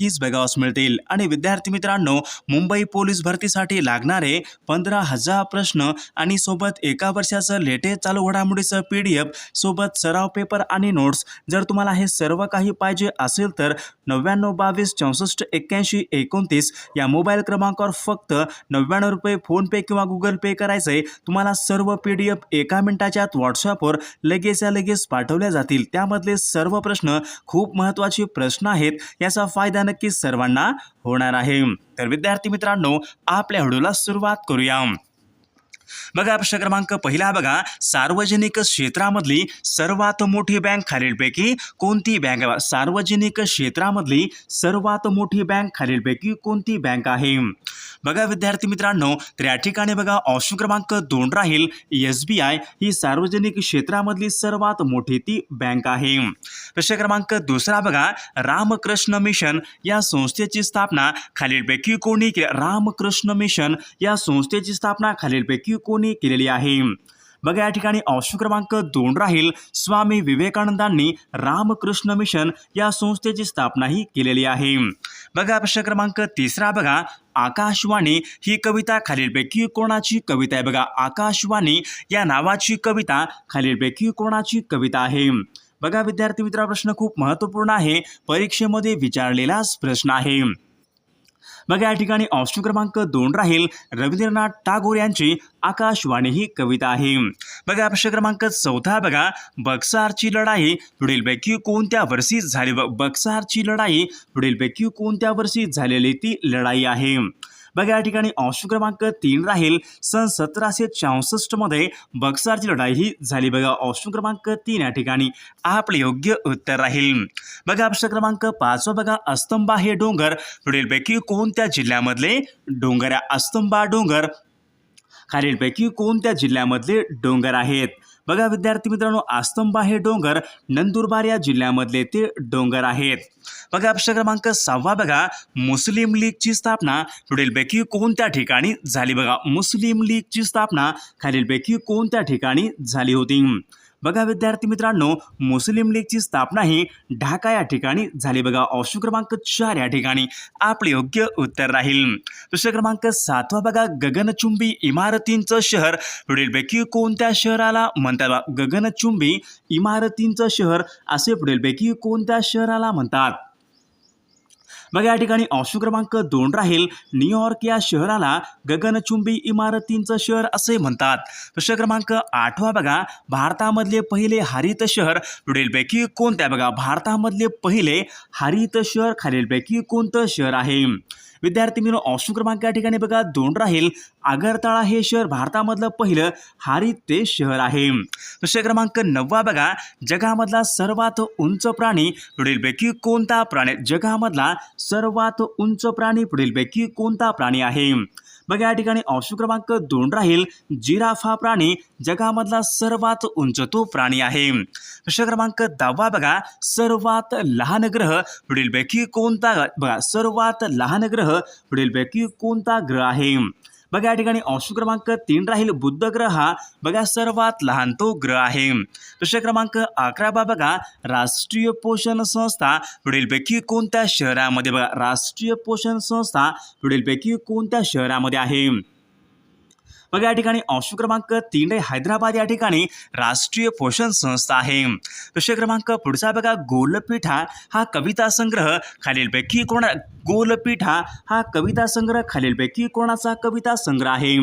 नक्कीच बघावस मिळतील. आणि विद्यार्थी मित्रांनो मुंबई पोलीस भरतीसाठी लागणारे पंधरा हजार प्रश्न आणि सोबत एका वर्षाचं लेटेस्ट चालू घडामोडीचं पी डी एफ सोबत सराव पेपर आणि नोट्स. जर तुम्हाला हे सर्व काही पाहिजे असेल तर नव्याण्णव बावीस चौसष्ट एक्क्याऐंशी एकोणतीस या मोबाईल क्रमांकावर फक्त नव्याण्णव रुपये फोनपे किंवा गुगल पे करायचं आहे तुम्हाला सर्व पी डी एफ एका मिनिटाच्या आत व्हॉट्सअपवर लगेच या लगेच पाठवल्या जातील. त्यामधले सर्व प्रश्न खूप महत्त्वाचे प्रश्न आहेत. याचा फायदा नक्कीच सर्वांना होणार आहे. तर विद्यार्थी मित्रांनो आपल्या व्हिडिओला सुरुवात करूया. बघा प्रश्न क्रमांक पहिला बघा. सार्वजनिक क्षेत्रामधली सर्वात मोठी बँक खालीलपैकी कोणती बँक आहे? सार्वजनिक क्षेत्रामधली सर्वात मोठी बँक खालीलपैकी कोणती बँक आहे? बघा विद्यार्थी मित्रांनो तर या ठिकाणी बघा ऑप्शन क्रमांक दोन राहील. एस बी आय ही सार्वजनिक क्षेत्रामधली सर्वात मोठी ती बँक आहे. प्रश्न क्रमांक दुसरा बघा रामकृष्ण मिशन या संस्थेची स्थापना खालीलपैकी कोणी के रामकृष्ण मिशन या संस्थेची स्थापना खालीलपैकी कोणी केलेली आहे. बघा या ठिकाणी ऑप्शन क्रमांक दोन राहील. स्वामी विवेकानंदांनी रामकृष्ण मिशन या संस्थेची स्थापनाही केलेली आहे. बघा प्रश्न क्रमांक तिसरा बघा. आकाशवाणी ही कविता खालीलपैकी कोणाची कविता आहे? बघा आकाशवाणी या नावाची कविता खालीलपैकी कोणाची कविता आहे? बघा विद्यार्थी मित्रा प्रश्न खूप महत्त्वपूर्ण आहे. परीक्षेमध्ये विचारलेलाच प्रश्न आहे. बघा या ठिकाणी ऑप्शन क्रमांक दोन राहील रवींद्रनाथ टागोर यांची आकाशवाणी ही कविता आहे. बघा प्रश्न क्रमांक चौथा बघा. बक्सारची लढाई पुढीलपैकी कोणत्या वर्षी झाली? ब- बक्सारची लढाई पुढीलपैकी कोणत्या वर्षी झालेली ती लढाई आहे? बघा या ठिकाणी अंश क्रमांक तीन राहील. सन सतराशे चौसष्टमध्ये बक्सारची लढाई ही झाली. बघा अंश क्रमांक तीन या ठिकाणी आपले योग्य उत्तर राहील. बघा अंश क्रमांक पाचवा बघा अस्तंबा हे डोंगर. पुढीलपैकी कोणत्या जिल्ह्यामधले डोंगर आहे? अस्तंबा डोंगर. खालीलपैकी कोणत्या जिल्ह्यामधले डोंगर आहेत? बघा विद्यार्थी मित्रांनो आस्तंबा हे डोंगर नंदुरबार या जिल्ह्यामधले ते डोंगर आहेत. बघा प्रश्न क्रमांक सहावा बघा. मुस्लिम लीगची स्थापना पुढीलपैकी कोणत्या ठिकाणी झाली? बघा मुस्लिम लीगची स्थापना खालीलपैकी कोणत्या ठिकाणी झाली होती? बघा विद्यार्थी मित्रांनो मुस्लिम लीगची स्थापना ही ढाका या ठिकाणी झाली. बघा ऑप्शन क्रमांक चार या ठिकाणी आपले योग्य उत्तर राहील. प्रश्न क्रमांक सातवा बघा गगनचुंबी इमारतींचं शहर. पुढीलपैकी कोणत्या शहराला म्हणतात गगनचुंबी इमारतींचं शहर? असे पुढीलपैकी कोणत्या शहराला म्हणतात? बघा या ठिकाणी ऑप्शन क्रमांक दोन राहील. न्यूयॉर्क या शहराला गगनचुंबी इमारतींचं शहर असे म्हणतात. प्रश्न क्रमांक आठवा बघा. भारतामधले पहिले हरित शहर पुढीलपैकी कोणत्या? बघा भारतामधले पहिले हरित शहर खालीलपैकी कोणतं शहर आहे? विद्यार्थी मित्र ऑप्शन क्रमांक या ठिकाणी बघा दोन राहील. आगरताळा हे शहर भारतामधलं पहिलं हरित ते शहर आहे. प्रश्न क्रमांक नववा बघा जगामधला सर्वात उंच प्राणी पुढीलपैकी कोणता प्राणी? जगामधला सर्वात उंच प्राणी पुढीलपैकी कोणता प्राणी आहे? बघा या ठिकाणी ऑप्शन क्रमांक दोन राहील. जिराफ हा प्राणी जगामधला सर्वात उंच तो प्राणी आहे. प्रश्न क्रमांक दहावा बघा सर्वात लहान ग्रह. पुढीलपैकी कोणता बघा सर्वात लहान ग्रह पुढीलपैकी कोणता ग्रह आहे? बघा या ठिकाणी अंश क्रमांक तीन राहील बुद्ध ग्रह हा बघा सर्वात लहान तो ग्रह आहे. प्रश्न क्रमांक अकरावा बघा राष्ट्रीय पोषण संस्था. पुढीलपैकी कोणत्या शहरामध्ये बघा राष्ट्रीय पोषण संस्था पुढीलपैकी कोणत्या शहरामध्ये आहे? बघा या ठिकाणी ऑप्शन क्रमांक तीन हैदराबाद या ठिकाणी राष्ट्रीय पोषण संस्था आहे. प्रश्न क्रमांक पुढचा बघा गोलपीठा हा कविता संग्रह खालीलपैकी कोणा गोलपीठा हा कविता संग्रह खालीलपैकी कोणाचा कविता संग्रह आहे?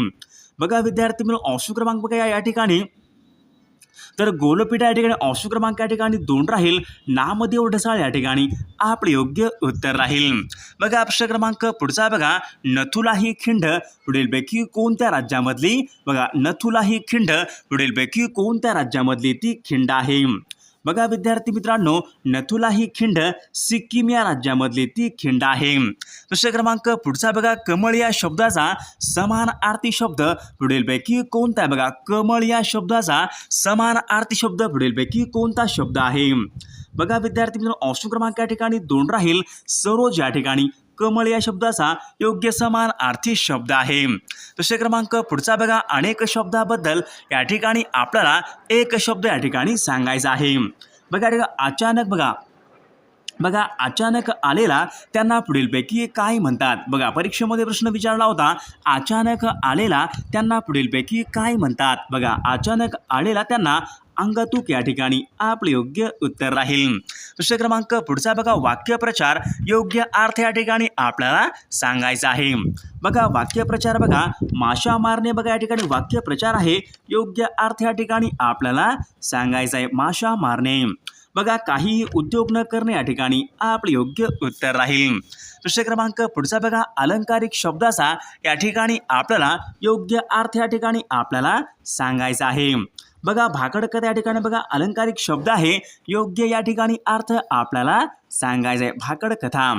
बघा विद्यार्थी मिळून ऑप्शन क्रमांक बघा या- या ठिकाणी तर गोलपीठ या ठिकाणी ऑप्शन क्रमांक या ठिकाणी दोन राहील. नामदेव ढसाळ या ठिकाणी आपले योग्य उत्तर राहील. बघा ऑप्शन क्रमांक पुढचा बघा. नथुला ही खिंड पुढीलपैकी कोणत्या राज्यामधली? बघा नथुला ही खिंड पुढीलपैकी कोणत्या राज्यामधली ती खिंड आहे? बघा विद्यार्थी मित्रांनो नथुला ही खिंड सिक्कीम या राज्यामधली ती खिंड आहे. दुसरा क्रमांक पुढचा बघा कमळ या शब्दाचा समान आरती शब्द पुढीलपैकी कोणता आहे? बघा कमळ या शब्दाचा समान आरती शब्द पुढीलपैकी कोणता शब्द आहे? बघा विद्यार्थी मित्रांनो ऑप्शन क्रमांक या ठिकाणी दोन राहील सरोज या ठिकाणी कमळ या शब्दाचा योग्य समान आर्थिक शब्द आहे. दुसरे क्रमांक पुढचा बघा. अनेक शब्दाबद्दल या ठिकाणी आपल्याला एक शब्द या ठिकाणी सांगायचा आहे. बघा अचानक बघा. बघा अचानक आलेला त्यांना पुढीलपैकी काय म्हणतात? बघा परीक्षेमध्ये प्रश्न विचारला होता. अचानक आलेला त्यांना पुढीलपैकी काय म्हणतात? बघा अचानक आलेला त्यांना अंगतूक या ठिकाणी आपले योग्य उत्तर राहील. दुसरे क्रमांक पुढचा बघा वाक्यप्रचार. योग्य अर्थ या ठिकाणी आपल्याला सांगायचा आहे. बघा वाक्यप्रचार बघा माशा मारणे बघा या ठिकाणी वाक्यप्रचार आहे. योग्य अर्थ या ठिकाणी आपल्याला सांगायचा आहे माशा मारणे. बघा काही उद्योग न करणे या ठिकाणी आपले योग्य उत्तर राहील. दुसरे क्रमांक पुढचा बघा अलंकारिक शब्दाचा या ठिकाणी आपल्याला योग्य अर्थ या ठिकाणी आपल्याला सांगायचा आहे. बघा भाकडकर या ठिकाणी बघा अलंकारिक शब्द आहे. योग्य या ठिकाणी अर्थ आपल्याला सांगायचा आहे भाकड कथा.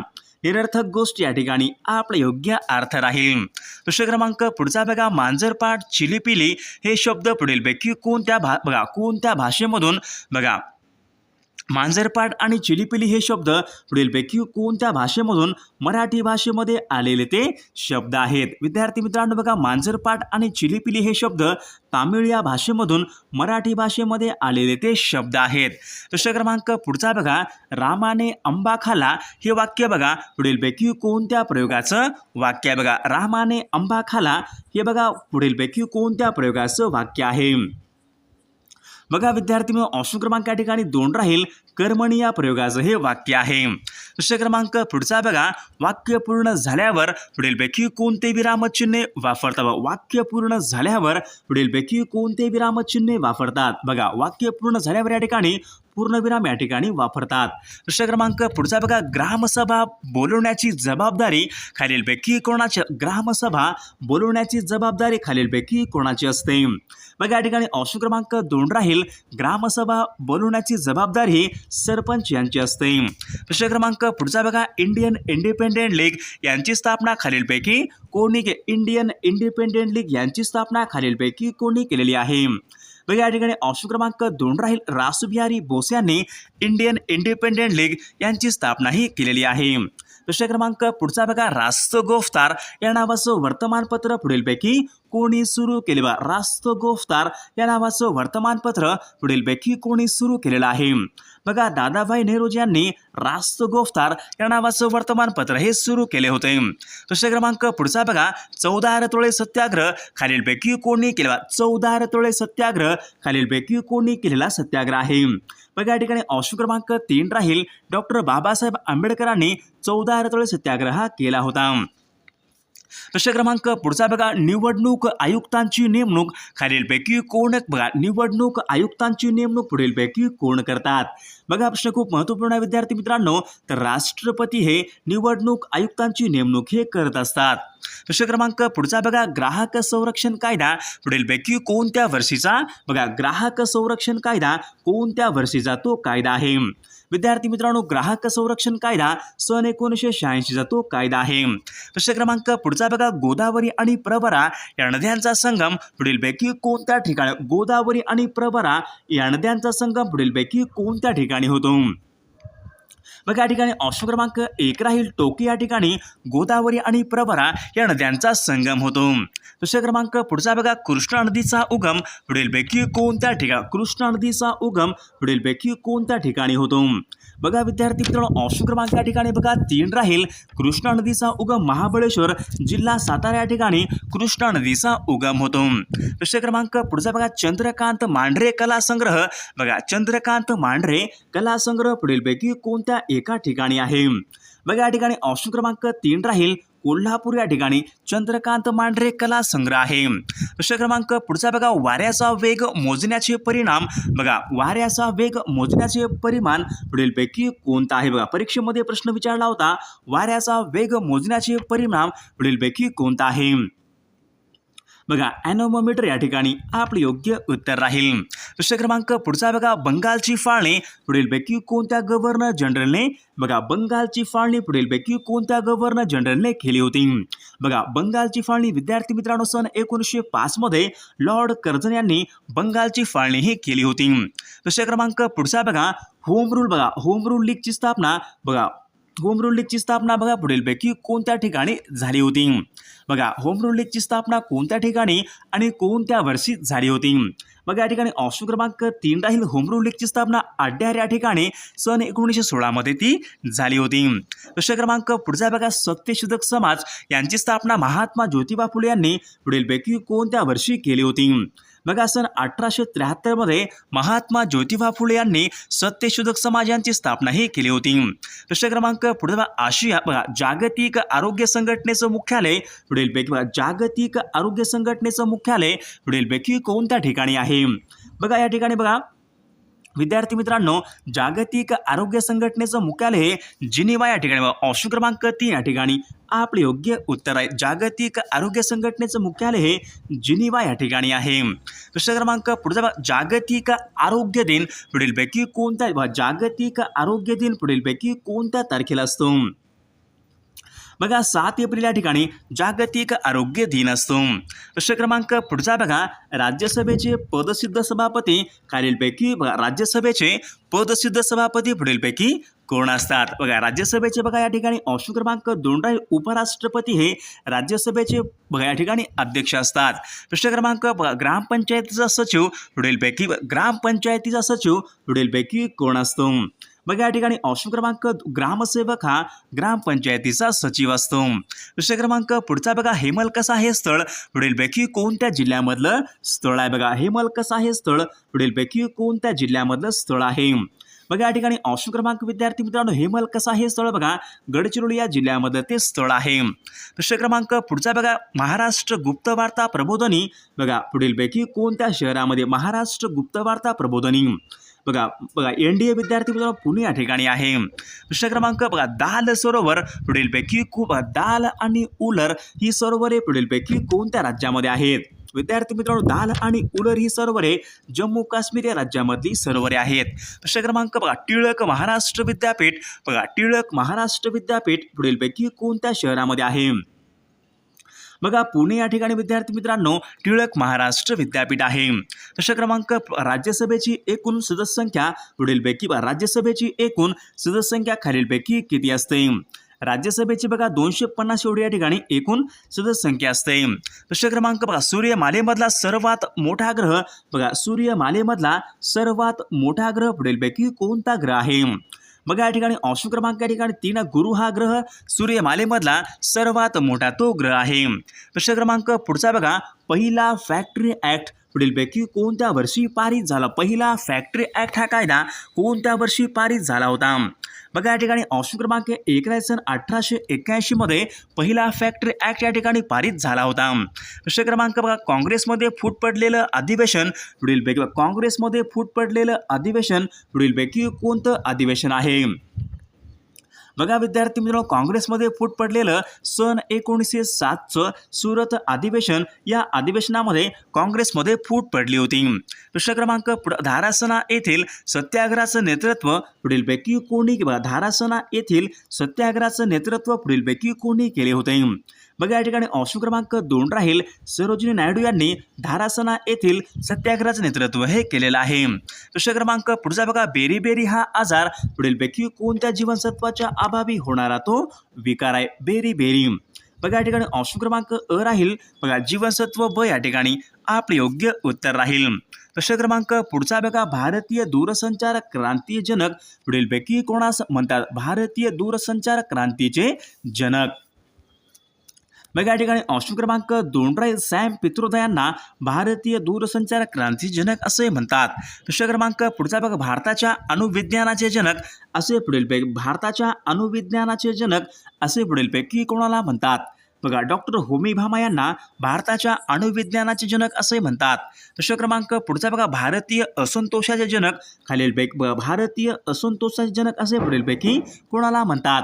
निरर्थक गोष्ट या ठिकाणी आपला योग्य अर्थ राहील. दुसरा क्रमांक पुढचा बघा मांजरपाट चिलीपिली हे शब्द पुढीलपैकी कोणत्या भा बघा कोणत्या भाषेमधून बघा मांजरपाट आणि चिलीपिली हे शब्द पुढीलपैकी कोणत्या भाषेमधून मराठी भाषेमध्ये आलेले ते शब्द आहेत? विद्यार्थी मित्रांनो बघा मांजरपाट आणि चिलीपिली हे शब्द तामिळ या भाषेमधून मराठी भाषेमध्ये आलेले ते शब्द आहेत. प्रश्न क्रमांक पुढचा बघा रामाने आंबा खाला. हे वाक्य बघा पुढीलपैकी कोणत्या प्रयोगाचं वाक्य आहे? बघा रामाने आंबा खाला. हे बघा पुढीलपैकी कोणत्या प्रयोगाचं वाक्य आहे? बघा विद्यार्थी मग ऑप्शन क्रमांक या ठिकाणी दोन राहील. कर्मणी या प्रयोगाचं हे वाक्य आहे. प्रश्न क्रमांक पुढचा बघा. वाक्य पूर्ण झाल्यावर पुढीलपैकी कोणते विरामचिन्हे वापरतात? वाक्य पूर्ण झाल्यावर पुढीलपैकी कोणते विरामचिन्हे वापरतात? बघा वाक्य पूर्ण झाल्यावर या ठिकाणी पूर्णविराम या ठिकाणी वापरतात. प्रश्न क्रमांक पुढचा बघा ग्रामसभा बोलवण्याची जबाबदारी खालीलपैकी कोणाची ग्रामसभा बोलवण्याची जबाबदारी खालीलपैकी कोणाची असते? बघा या ठिकाणी ऑप्शन क्रमांक दोन राहील. ग्रामसभा बोलवण्याची जबाबदारी सरपंच यांची असते. प्रश्न क्रमांक पुढचा बघा इंडियन इंडिपेंडेंट लीग यांची स्थापना खालीलपैकी कोणी के इंडियन इंडिपेंडेंट लीग यांची स्थापना खालीलपैकी कोणी केलेली आहे? तर या ठिकाणी ऑप्शन क्रमांक दोन राहील. रासबिहारी बोस यांनी इंडियन इंडिपेंडेंट लीग यांची स्थापनाही केलेली आहे. प्रश्न क्रमांक पुढचा बघा. रास्त गोफ्तार या नावाचं वर्तमानपत्र पुढीलपैकी कोणी सुरू केले बा रास्त गोफ्तार या नावाचं वर्तमानपत्र पुढीलपैकी कोणी सुरू केलेलं आहे? बघा दादाभाई नेहरूजी यांनी रास्त गोफ्तार या नावाचं वर्तमानपत्र हे सुरू केले होते. दुसरा क्रमांक पुढचा बघा चौदा रतोळे सत्याग्रह खालीलपैकी कोणी केला चौदा रतोळे सत्याग्रह खालीलपैकी कोणी केलेला सत्याग्रह आहे. बघा या ठिकाणी ऑप्शन क्रमांक तीन राहील. डॉक्टर बाबासाहेब आंबेडकरांनी चौदा रतोळे सत्याग्रह हा केला होता. प्रश्न क्रमांक पुढचा बघा. निवडणूक आयुक्तांची नेमणूक. खालीलपैकी कोण बघा निवडणूक आयुक्तांची नेमणूक पुढीलपैकी कोण करतात? बघा प्रश्न खूप महत्त्वपूर्ण आहे विद्यार्थी मित्रांनो. तर राष्ट्रपती हे निवडणूक आयुक्तांची नेमणूक हे करत असतात. प्रश्न क्रमांक पुढचा बघा. ग्राहक संरक्षण कायदा. पुढीलपैकी कोणत्या वर्षीचा? बघा ग्राहक संरक्षण कायदा. कोणत्या वर्षीचा तो कायदा आहे? विद्यार्थी मित्रांनो ग्राहक संरक्षण कायदा सन एकोणीसशे शहाऐंशीचा तो कायदा आहे. प्रश्न क्रमांक पुढचा बघा गोदावरी आणि प्रवरा या नद्यांचा संगम. पुढीलपैकी कोणत्या ठिकाणी गोदावरी आणि प्रवरा या नद्यांचा संगम पुढीलपैकी कोणत्या ठिकाणी होतो? बघा या ठिकाणी ऑप्शन क्रमांक एक राहील. टोकी या ठिकाणी गोदावरी आणि प्रवरा या नद्यांचा संगम होतो. दुसरा क्रमांक पुढचा बघा. कृष्णा नदीचा उगम पुढीलपैकी कोणत्या ठिकाणी कृष्णा नदीचा उगम पुढीलपैकी कोणत्या ठिकाणी होतो? बघा विद्यार्थी मित्रांनो ऑप्शन क्रमांक या ठिकाणी बघा तीन राहील. कृष्णा नदीचा उगम महाबळेश्वर जिल्हा सातारा या ठिकाणी कृष्णा नदीचा उगम होतो. प्रश्न क्रमांक पुढचा बघा चंद्रकांत मांढरे कला संग्रह. बघा चंद्रकांत मांढरे कला संग्रह पुढीलपैकी कोणत्या एका ठिकाणी आहे? बघा या ठिकाणी ऑप्शन क्रमांक तीन राहील. कोल्हापूर या ठिकाणी चंद्रकांत मांढरे कला संग्रह आहे. प्रश्न क्रमांक पुढचा बघा वाऱ्याचा वेग मोजण्याचे परिणाम. बघा वाऱ्याचा वेग मोजण्याचे परिमाण पुढीलपैकी कोणता आहे? बघा परीक्षेमध्ये प्रश्न विचारला होता वाऱ्याचा वेग मोजण्याचे परिणाम पुढीलपैकी कोणता आहे? बघा ॲनोमोमीटर या ठिकाणी आपलं योग्य उत्तर राहील. प्रश्न क्रमांक पुढचा बघा बंगालची फाळणी. पुढीलपैकी कोणत्या गव्हर्नर जनरलने बघा बंगालची फाळणी पुढीलपैकी कोणत्या गव्हर्नर जनरलने केली होती? बघा बंगालची फाळणी विद्यार्थी मित्रांनो सन एकोणीसशे पाचमध्ये लॉर्ड कर्जन यांनी बंगालची फाळणी ही केली होती. प्रश्न क्रमांक पुढचा बघा होम रूल बघा होम रूल लीगची स्थापना बघा होम रूल लीगची स्थापना बघा पुढीलपैकी कोणत्या ठिकाणी झाली होती? बघा होम रूल लीगची स्थापना कोणत्या ठिकाणी आणि कोणत्या वर्षी झाली होती? बघा या ठिकाणी ऑप्शन क्रमांक तीन राहील. होम रूल लीगची स्थापना अड्यार या ठिकाणी सन एकोणीसशे सोळामध्ये ती झाली होती. प्रश्न क्रमांक पुढचा बघा सत्यशोधक समाज यांची स्थापना महात्मा ज्योतिबा फुले यांनी पुढीलपैकी कोणत्या वर्षी केली होती? बघा सन अठराशे त्र्याहत्तरमध्ये महात्मा ज्योतिबा फुले यांनी सत्यशोधक समाज यांची केली होती. प्रश्न क्रमांक पुढे बघा आशिया बघा जागतिक आरोग्य संघटनेचं मुख्यालय पुढीलपैकी बघा जागतिक आरोग्य संघटनेचं मुख्यालय पुढीलपैकी कोणत्या ठिकाणी आहे? बघा या ठिकाणी बघा विद्यार्थी मित्रांनो जागतिक आरोग्य संघटनेचं मुख्यालय हे जिनिवा या ठिकाणी ऑप्शन क्रमांक तीन या ठिकाणी आपले योग्य उत्तर आहे. जागतिक आरोग्य संघटनेचं मुख्यालय हे जिनिवा या ठिकाणी आहे. प्रश्न क्रमांक पुढचा जागतिक आरोग्य दिन पुढीलपैकी कोणत्या जागतिक आरोग्य दिन पुढीलपैकी कोणत्या तारखेला असतो? बघा सात एप्रिल या ठिकाणी जागतिक आरोग्य दिन असतो. प्रश्न क्रमांक पुढचा बघा. राज्यसभेचे पदसिद्ध सभापती खालीलपैकी बघा राज्यसभेचे पदसिद्ध सभापती पुढीलपैकी कोण असतात? बघा राज्यसभेचे बघा या ठिकाणी ऑप्शन क्रमांक दोन राहील. उपराष्ट्रपती हे राज्यसभेचे बघा या ठिकाणी अध्यक्ष असतात. प्रश्न क्रमांक बघा ग्रामपंचायतीचा सचिव पुढीलपैकी ग्रामपंचायतीचा सचिव पुढीलपैकी कोण असतो? बघा या ठिकाणी ऑप्शन क्रमांक ग्रामसेवक हा ग्रामपंचायतीचा सचिव असतो. प्रश्न क्रमांक पुढचा बघा हेमलकसा हे स्थळ. पुढीलपैकी कोणत्या जिल्ह्यामधलं स्थळ आहे बघा? हेमलकसा हे स्थळ. पुढीलपैकी कोणत्या जिल्ह्यामधलं स्थळ आहे? बघा या ठिकाणी ऑप्शन क्रमांक विद्यार्थी मित्रांनो हेमल कसा हे स्थळ बघा. गडचिरोली या जिल्ह्यामध्ये ते स्थळ आहे. प्रश्न क्रमांक पुढचा बघा महाराष्ट्र गुप्त वार्ता प्रबोधनी. बघा पुढीलपैकी कोणत्या शहरामध्ये महाराष्ट्र गुप्त वार्ता प्रबोधनी? बघा बघा एन डी ए विद्यार्थी मित्रांनो पुणे या ठिकाणी आहे. प्रश्न क्रमांक बघा दाल सरोवर पुढीलपैकी खूप दाल आणि उलर ही सरोवरे पुढीलपैकी कोणत्या राज्यामध्ये आहेत? विद्यार्थी मित्रांनो दाल आणि उलर ही सरोवरे जम्मू काश्मीर या राज्यामधली सरोवरे आहेत. प्रश्न क्रमांक बघा टिळक महाराष्ट्र विद्यापीठ बघा टिळक महाराष्ट्र विद्यापीठ पुढीलपैकी कोणत्या शहरामध्ये आहे? बघा पुणे या ठिकाणी विद्यार्थी मित्रांनो टिळक महाराष्ट्र विद्यापीठ आहे. प्रश्न क्रमांक राज्यसभेची एकूण सदस्य संख्या पुढीलपैकी बघा, राज्यसभेची एकूण सदस्य संख्या खालीलपैकी किती असते? राज्यसभेची बघा दोनशे पन्नास एवढी या ठिकाणी एकूण सदस्य संख्या असते. प्रश्न क्रमांक बघा सूर्यमालेमधला सर्वात मोठा ग्रह बघा सूर्यमालेमधला सर्वात मोठा ग्रह पुढीलपैकी कोणता ग्रह आहे? बघा या ठिकाणी ऑप्शन क्रमांक या ठिकाणी तीन गुरु हा ग्रह सूर्यमालेमधला सर्वात मोठा तो ग्रह आहे. प्रश्न क्रमांक पुढचा बघा. पहिला फॅक्टरी ॲक्ट पुढीलपैकी कोणत्या वर्षी पारित झाला पहिला फॅक्टरी ॲक्ट हा कायदा कोणत्या वर्षी पारित झाला होता? बघा या ठिकाणी ऑप्शन क्रमांक एक राय सन अठराशे एक्क्याऐंशीमध्ये पहिला फॅक्टरी ॲक्ट या ठिकाणी पारित झाला होता. प्रश्न क्रमांक बघा काँग्रेसमध्ये फूट पडलेलं अधिवेशन पुढीलपैकी बघा, काँग्रेसमध्ये फूट पडलेलं अधिवेशन पुढीलपैकी कोणतं अधिवेशन आहे? बघा विद्यार्थी मित्रांनो काँग्रेसमध्ये फूट पडलेलं सन एकोणीसशे सातचं सुरत अधिवेशन या अधिवेशनामध्ये काँग्रेसमध्ये फूट पडली होती. प्रश्न क्रमांक पुढं धारासना येथील सत्याग्रहाचं नेतृत्व पुढीलपैकी कोणी किंवा धारासना येथील सत्याग्रहाचं नेतृत्व पुढीलपैकी कोणी केले होते? बघा या ठिकाणी ऑप्शन क्रमांक दोन राहील. सरोजिनी नायडू यांनी धारासना येथील सत्याग्रहाचं नेतृत्व हे केलेलं आहे. प्रश्न क्रमांक पुढचा बघा बेरी बेरी हा आजार पुढीलपैकी कोणत्या जीवनसत्वाच्या अभावी होणारा तो विकार आहे? Beriberi. बघा या ठिकाणी ऑप्शन क्रमांक अ राहील. बघा जीवनसत्व ब या ठिकाणी आपले योग्य उत्तर राहील. प्रश्न क्रमांक पुढचा बघा भारतीय दूरसंचार क्रांती जनक पुढीलपैकी कोणास म्हणतात? भारतीय दूरसंचार क्रांतीचे जनक. मग या ठिकाणी ऑप्शन क्रमांक दोनराय सॅम पित्रोदा यांना भारतीय दूरसंचार क्रांतीजनक असे म्हणतात. प्रश्न क्रमांक पुढचा बघा भारताच्या अणुविज्ञानाचे जनक असे पुढीलपैकी भारताच्या अणुविज्ञानाचे जनक असे पुढीलपैकी कोणाला म्हणतात? बघा डॉक्टर होमी भामा यांना भारताच्या अणुविज्ञानाचे जनक असे म्हणतात. प्रश्न क्रमांक पुढचा बघा भारतीय असंतोषाचे जनक खालीलपैकी बघा भारतीय असंतोषाचे जनक असे पुढीलपैकी कोणाला म्हणतात?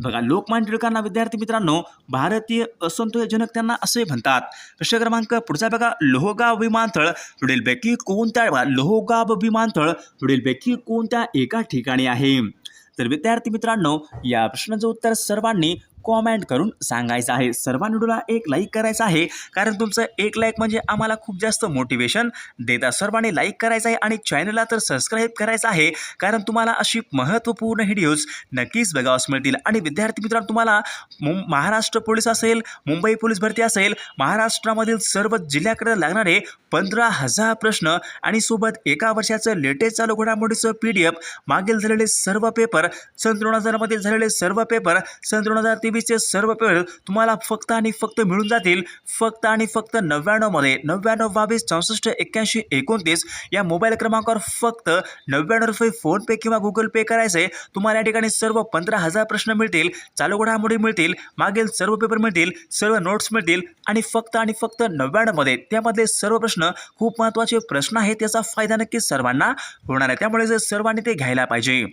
बघा लोकमान्य टिळकांना विद्यार्थी मित्रांनो भारतीय असंतोषजनक त्यांना असे म्हणतात. प्रश्न क्रमांक पुढचा बघा लोहगाव विमानतळ. पुढीलपैकी कोणत्या लोहगाव विमानतळ पुढीलपैकी कोणत्या एका ठिकाणी आहे? तर विद्यार्थी मित्रांनो या प्रश्नाचं उत्तर सर्वांनी कॉमेंट करून सांगायचं आहे. सर्वांनी व्हिडिओला एक लाईक करायचं आहे. कारण तुमचं एक लाईक म्हणजे आम्हाला खूप जास्त मोटिवेशन देता सर्वांनी लाईक करायचं आहे आणि चॅनलला तर सबस्क्राईब करायचं आहे. कारण तुम्हाला अशी महत्त्वपूर्ण व्हिडिओज नक्कीच बघावास मिळतील. आणि विद्यार्थी मित्रांनो तुम्हाला मुं महाराष्ट्र पोलीस असेल मुंबई पोलीस भरती असेल महाराष्ट्रामधील सर्व जिल्ह्याकडे लागणारे पंधरा हजार प्रश्न आणि सोबत एका वर्षाचं लेटेस्ट चालू घडामोडीचं पी डी एफ मागील झालेले सर्व पेपर सन दोन हजारमध्ये झालेले सर्व पेपर सन दोन हजार तेवीसचे सर्व पेड तुम्हाला फक्त आणि फक्त मिळून जातील. फक्त आणि फक्त नव्याण्णवमध्ये नव्याण्णव बावीस चौसष्ट एक्क्याऐंशी एकोणतीस या मोबाईल क्रमांकावर फक्त नव्याण्णव रुपये फोनपे किंवा गुगल पे करायचे. तुम्हाला या ठिकाणी सर्व पंधरा हजार प्रश्न मिळतील. चालू घडामोडी मिळतील. मागील सर्व पेपर मिळतील. सर्व नोट्स मिळतील. आणि फक्त आणि फक्त नव्याण्णवमध्ये त्यामधले सर्व प्रश्न खूप महत्त्वाचे प्रश्न आहेत त्याचा फायदा नक्कीच सर्वांना होणार आहे. त्यामुळे सर्वांनी ते घ्यायला पाहिजे.